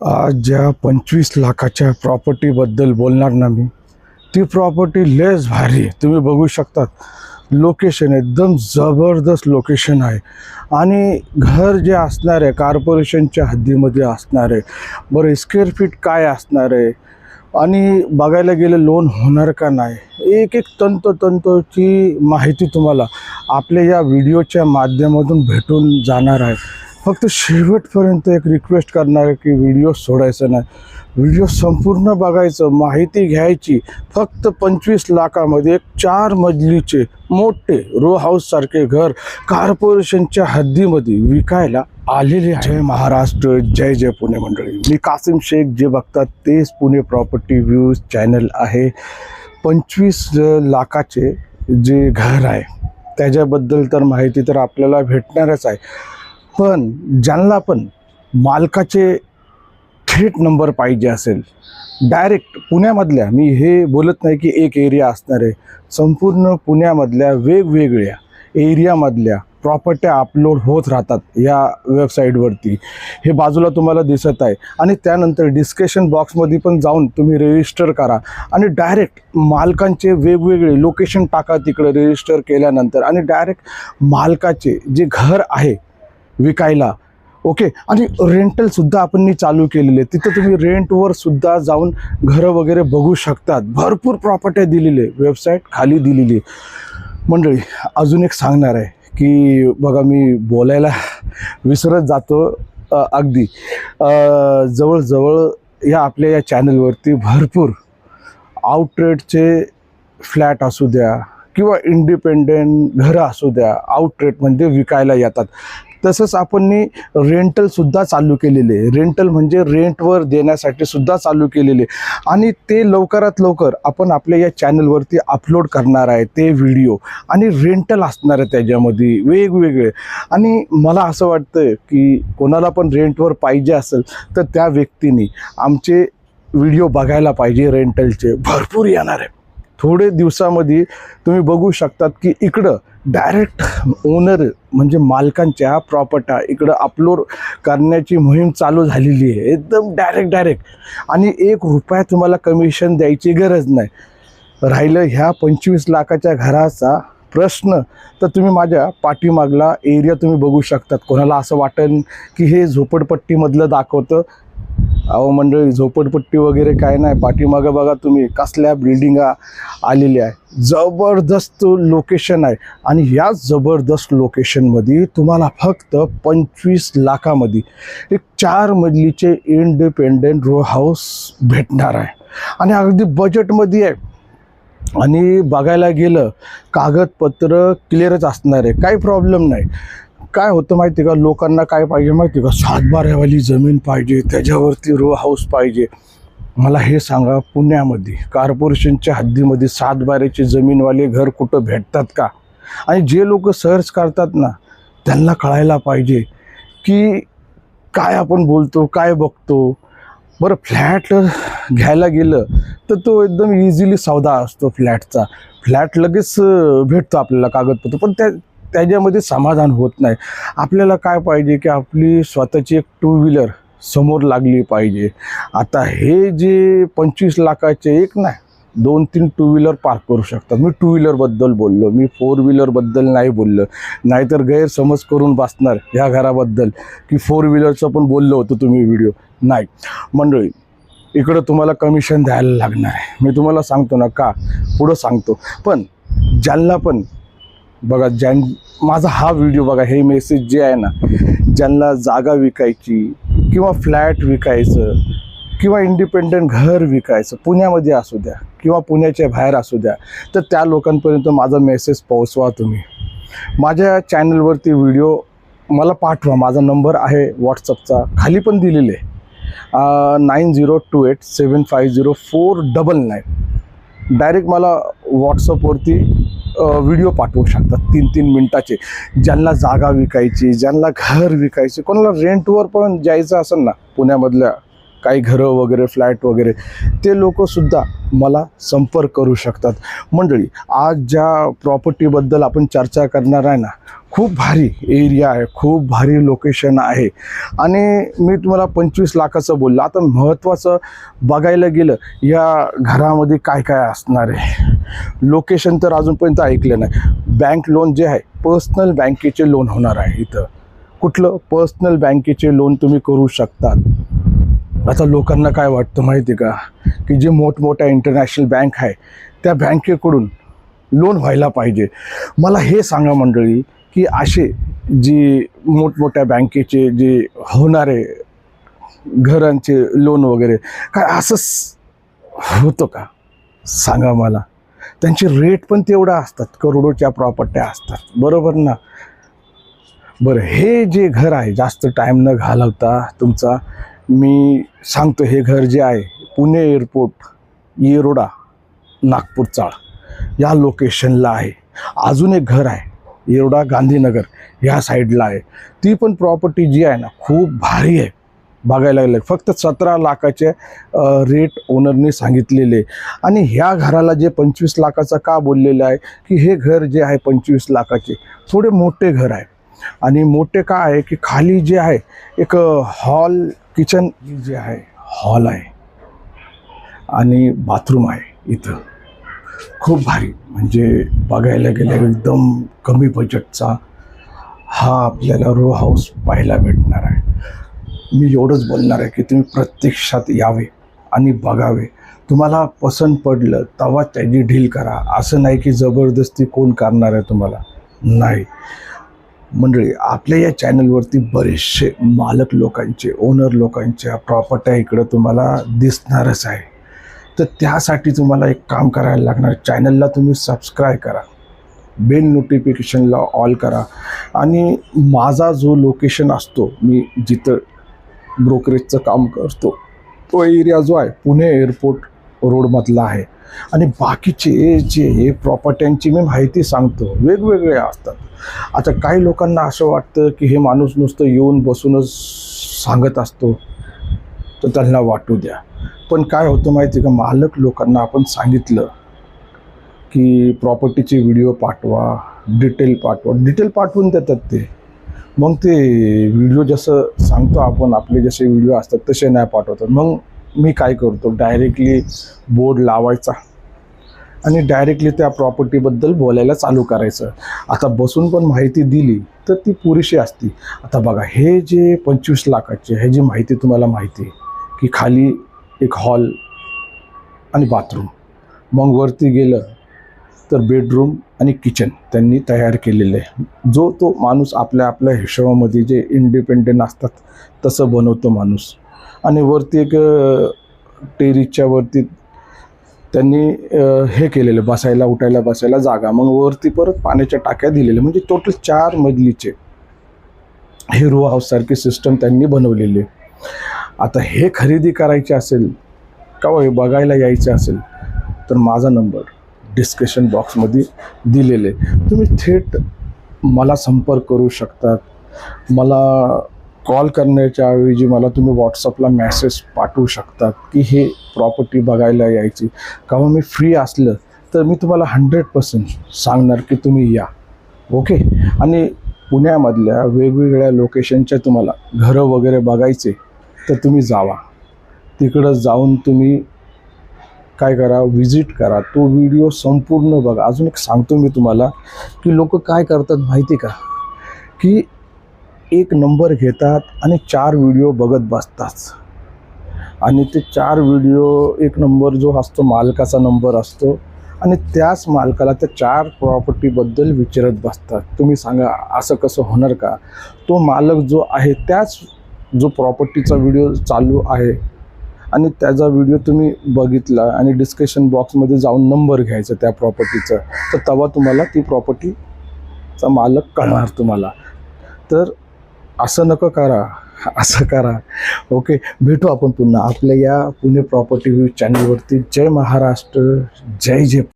आज ज्या पंचवीस लाखाच्या प्रॉपर्टीबद्दल बोलणार ना मी ती प्रॉपर्टी लेस भारी आहे. तुम्ही बघू शकतात लोकेशन एकदम जबरदस्त लोकेशन आहे आणि घर जे असणार आहे कॉर्पोरेशनच्या हद्दीमध्ये असणार आहे बरं स्क्वेअर फीट काय असणार आहे आणि बघायला गेलं लोन होणार का नाही एक एक तंतोतंतोची माहिती तुम्हाला आपल्या या व्हिडिओच्या माध्यमातून भेटून जाणार आहे फक्त शेवटपर्यंत एक रिक्वेस्ट करणार की व्हिडिओ सोडायचा नाही. व्हिडिओ संपूर्ण बघायचं माहिती घ्यायची. फक्त पंचवीस लाखामध्ये एक चार मजलीचे मोठे रो हाऊससारखे घर कॉर्पोरेशनच्या हद्दीमध्ये विकायला आलेले आहे. जय महाराष्ट्र जय जय पुणे मंडळी. मी कासिम शेख जे बघतात तेच पुणे प्रॉपर्टी व्ह्यूज चॅनल आहे. पंचवीस लाखाचे जे घर आहे त्याच्याबद्दल तर माहिती तर आपल्याला भेटणारच आहे. पण ज्यांना पण मालकाचे थेट नंबर पाहिजे असेल डायरेक्ट पुण्यामधल्या मी हे बोलत नाही की एक एरिया असणार आहे संपूर्ण पुण्यामधल्या वेगवेगळ्या एरियामधल्या प्रॉपर्ट्या अपलोड होत राहतात या वेबसाईटवरती. हे बाजूला तुम्हाला दिसत आहे. आणि त्यानंतर डिस्कशन बॉक्समध्ये पण जाऊन तुम्ही रजिस्टर करा. आणि डायरेक्ट मालकांचे वेगवेगळे लोकेशन टाका तिकडे रजिस्टर केल्यानंतर. आणि डायरेक्ट मालकाचे जे घर आहे विकायला. ओके? आणि रेंटलसुद्धा आपण चालू केलेले. तिथं तुम्ही रेंटवर सुद्धा जाऊन घरं वगैरे बघू शकतात. भरपूर प्रॉपर्ट्या दिलेले. वेबसाईट खाली दिलेली. मंडळी अजून एक सांगणार आहे की बघा मी बोलायला विसरत जातो अगदी. जवळजवळ या आपल्या या चॅनलवरती भरपूर आउटरेटचे फ्लॅट असू द्या किंवा इंडिपेंडेंट घरं असू द्या आउटरेट म्हणजे विकायला येतात. तसंच आपण रेंटलसुद्धा चालू केलेले आहे. रेंटल म्हणजे रेंटवर देण्यासाठी सुद्धा चालू केलेले आणि ते लवकरात लवकर आपण आपल्या या चॅनलवरती अपलोड करणार आहे ते व्हिडिओ आणि रेंटल असणार आहे त्याच्यामध्ये वेगवेगळे. आणि मला असं वाटतं की कोणाला पण रेंटवर पाहिजे असेल तर त्या व्यक्तीने आमचे व्हिडिओ बघायला पाहिजे रेंटलचे भरपूर येणार आहे. थोडे दिवसामध्ये तुम्ही बघू शकतात की इकडं डायरेक्ट ओनर म्हणजे मालकांच्या प्रॉपर्ट्या इकडं अपलोड करण्याची मोहीम चालू झालेली आहे. एकदम डायरेक्ट डायरेक्ट. आणि एक रुपया तुम्हाला कमिशन द्यायची गरज नाही. राहिलं ह्या पंचवीस लाखाच्या घराचा प्रश्न तर तुम्ही माझ्या पाठीमागला एरिया तुम्ही बघू शकतात. कोणाला असं वाटेल की हे झोपडपट्टीमधलं दाखवतं अहो मंडळी झोपडपट्टी वगैरे काय नाही. पाठीमागं बघा तुम्ही कसल्या बिल्डिंगा आलेल्या आहे. जबरदस्त लोकेशन आहे. आणि याच जबरदस्त लोकेशनमध्ये तुम्हाला फक्त पंचवीस लाखामध्ये एक चार मजलीचे इंडिपेंडेंट रो हाऊस भेटणार आहे. आणि अगदी बजेटमध्ये आहे. आणि बघायला गेलं कागदपत्र क्लिअरच असणार आहे. काही प्रॉब्लेम नाही. काय होतं माहिती का? लोकांना काय पाहिजे माहिती का? सातबाऱ्यावाली जमीन पाहिजे त्याच्यावरती रो हाऊस पाहिजे. मला हे सांगा पुण्यामध्ये कॉर्पोरेशनच्या हद्दीमध्ये सातबाऱ्याचे जमीनवाले घर कुठं भेटतात का? आणि जे लोक सर्च करतात ना त्यांना कळायला पाहिजे की काय आपण बोलतो काय बघतो. बरं फ्लॅट घ्यायला गेलं तर तो एकदम इझिली सौदा असतो फ्लॅटचा. फ्लॅट लगेच भेटतो आपल्याला कागदपत्र. पण त्या त्याच्यामध्ये समाधान होत नाही. आपल्याला काय पाहिजे की आपली स्वतःची एक टू व्हीलर समोर लागली पाहिजे. आता हे जे पंचवीस लाखाचे एक नाही दोन तीन टू व्हीलर पार्क करू शकतात. मी टू व्हीलरबद्दल बोललो मी फोर व्हीलरबद्दल नाही बोललो. नाहीतर गैरसमज करून बसणार ह्या घराबद्दल. की फोर व्हीलरचं पण बोललो होतं तुम्ही व्हिडिओ नाही. मंडळी इकडं तुम्हाला कमिशन द्यायला लागणार आहे. मी तुम्हाला सांगतो ना का? पुढं सांगतो. पण ज्यांना पण बघा ज्यां माझा हा व्हिडिओ बघा हे मेसेज जे आहे ना ज्यांना जागा विकायची किंवा फ्लॅट विकायचं किंवा इंडिपेंडंट घर विकायचं पुण्यामध्ये असू द्या किंवा पुण्याच्या बाहेर असू द्या तर त्या लोकांपर्यंत माझा मेसेज पोहोचवा तुम्ही. माझ्या चॅनलवरती व्हिडिओ मला पाठवा. माझा नंबर आहे व्हॉट्सअपचा खाली पण दिलेले आहे. Nine zero two eight seven five zero four double nine direct मला व्हॉट्सअपवरती व्हिडिओ पाठवू शकतात. तीन तीन मिनटाचे. ज्यांना जागा विकायची ज्यांना घर विकायचे कोणाला रेंटवर पण जायचं असेल ना पुण्यामधल्या काही घरं वगैरे फ्लॅट वगैरे ते लोकंसुद्धा मला संपर्क करू शकतात. मंडळी आज ज्या प्रॉपर्टीबद्दल आपण चर्चा करणार आहे ना खूप भारी एरिया आहे खूप भारी लोकेशन आहे. आणि मी तुम्हाला पंचवीस लाखाचं बोललं. आता महत्त्वाचं बघायला गेलं या घरामध्ये काय काय असणार आहे? लोकेशन तर अजूनपर्यंत ऐकलं नाही. बँक लोन जे आहे पर्सनल बँकेचे लोन होणार आहे इथं. कुठलं? पर्सनल बँकेचे लोन तुम्ही करू शकतात. आता लोकांना काय वाटतं माहिती आहे का? की जे मोठमोठ्या इंटरनॅशनल बँक आहे त्या बँकेकडून लोन व्हायला पाहिजे. मला हे सांगा मंडळी की असे जी मोठमोठ्या बँकेचे जे होणारे घरांचे लोन वगैरे काय असंच होतं का? सांगा मला. त्यांचे रेट पण तेवढा असतात करोडोच्या प्रॉपर्ट्या असतात. बरोबर ना? बरं हे जे घर आहे जास्त टाईम न घालवता तुमचा मी सांगतो हे घर जे आहे पुणे एअरपोर्ट येरोडा नागपूर चाळ या लोकेशनला आहे. अजून एक घर आहे येरोडा गांधीनगर ह्या साईडला आहे. ती पण प्रॉपर्टी जी आहे ना खूप भारी आहे. बघायला गेलं फक्त सतरा लाखाचे रेट ओनरने सांगितलेले. आणि ह्या घराला जे पंचवीस लाखाचं का बोललेलं आहे की हे घर जे आहे पंचवीस लाखाचे थोडे मोठे घर आहे. आणि मोठे काय आहे की खाली जे आहे एक हॉल किचन जे आहे हॉल आहे. आणि बाथरूम आहे इथं. खूप भारी. म्हणजे बघायला गेलं एकदम कमी बजेटचा हा आपल्याला रो हाऊस पाहायला भेटणार आहे. मी एवढंच बोलणार आहे की तुम्ही प्रत्यक्षात यावे आणि बघावे. तुम्हाला पसंत पडलं तेव्हा त्याची डील करा. असं नाही की जबरदस्ती कोण करणार आहे तुम्हाला. नाही. मंडळी आपल्या या चॅनलवरती बरेचसे मालक लोकांचे ओनर लोकांच्या प्रॉपर्ट्या इकडं तुम्हाला दिसणारच आहे. तर त्यासाठी तुम्हाला एक काम करायला लागणार चॅनलला तुम्ही सबस्क्राईब करा. बेल नोटिफिकेशनला ऑल करा. आणि माझा जो लोकेशन असतो मी जिथं ब्रोकरेजचं काम करतो तो एरिया जो आहे पुणे एअरपोर्ट रोडमधला आहे. आणि बाकीचे जे प्रॉपर्ट्यांची मी माहिती सांगतो वेगवेगळे असतात. आता काही लोकांना असं वाटतं की हे माणूस नुसतं येऊन बसूनच सांगत असतो तर त्यांना वाटू द्या. पण काय होतं माहिती आहे का? मालक लोकांना आपण सांगितलं की प्रॉपर्टीचे व्हिडिओ पाठवा डिटेल पाठवा. डिटेल पाठवून देतात ते. मग ते व्हिडिओ जसं सांगतो आपण आपले जसे व्हिडिओ असतात तसे नाही पाठवतात मग मी काय करतो? डायरेक्टली बोर्ड लावायचा. आणि डायरेक्टली त्या प्रॉपर्टीबद्दल बोलायला चालू करायचं. आता बसून पण माहिती दिली तर ती पुरेशी असती. आता बघा हे जे पंचवीस लाखाचे हे जी माहिती तुम्हाला माहिती आहे की खाली एक हॉल आणि बाथरूम मग वरती गेलं तर बेडरूम आणि किचन त्यांनी तयार केलेलं आहे. जो तो माणूस आपल्या आपल्या हिशोबामध्ये जे इंडिपेंडेंट असतात तसं बनवतो माणूस. आणि वरती एक टेरीच्या टेरीसच्या वरती त्यांनी हे केलेलं बसायला उठायला बसायला जागा. मग वरती परत पाण्याच्या टाक्या दिलेल्या म्हणजे टोटल चार मजलीचे हे रो हाऊससारखी सिस्टम त्यांनी बनवलेली. आता हे खरेदी करायचे असेल का बघायला यायचं असेल तर माझा नंबर डिस्कशन बॉक्समध्ये दिलेले. तुम्ही थेट मला संपर्क करू शकतात. मला कॉल करण्याच्या ऐवजी मला तुम्ही व्हॉट्सअपला मेसेज पाठवू शकतात की हे प्रॉपर्टी बघायला यायची. केव्हा मी फ्री असलं तर मी तुम्हाला हंड्रेड पर्सेंट सांगणार की तुम्ही या. ओके आणि पुण्यामधल्या वेगवेगळ्या लोकेशनच्या तुम्हाला घरं वगैरे बघायचे तर तुम्ही जावा. तिकडं जाऊन तुम्ही काय करा व्हिजिट करा. तो व्हिडिओ संपूर्ण बघा. अजून एक सांगतो मी तुम्हाला की लोक काय करतात माहिती का? की एक नंबर घेतात आणि चार व्हिडिओ बघत बसतात. आणि ते चार व्हिडिओ एक नंबर जो असतो मालकाचा नंबर असतो. आणि त्याच मालकाला त्या चार प्रॉपर्टीबद्दल विचारत बसतात. तुम्ही सांगा असं कसं होणार का? तो मालक जो आहे त्याच जो प्रॉपर्टीचा व्हिडिओ चालू आहे आणि त्याचा व्हिडिओ तुम्ही बघितला आणि डिस्कशन बॉक्समध्ये जाऊन नंबर घ्यायचा त्या प्रॉपर्टीचा तर तेव्हा तुम्हाला ती प्रॉपर्टीचा मालक कळणार तुम्हाला. तर असं नको करा असं करा. ओके भेटू आपण पुन्हा आपल्या या पुणे प्रॉपर्टी व्ह्यू चॅनलवरती जय महाराष्ट्र जय जय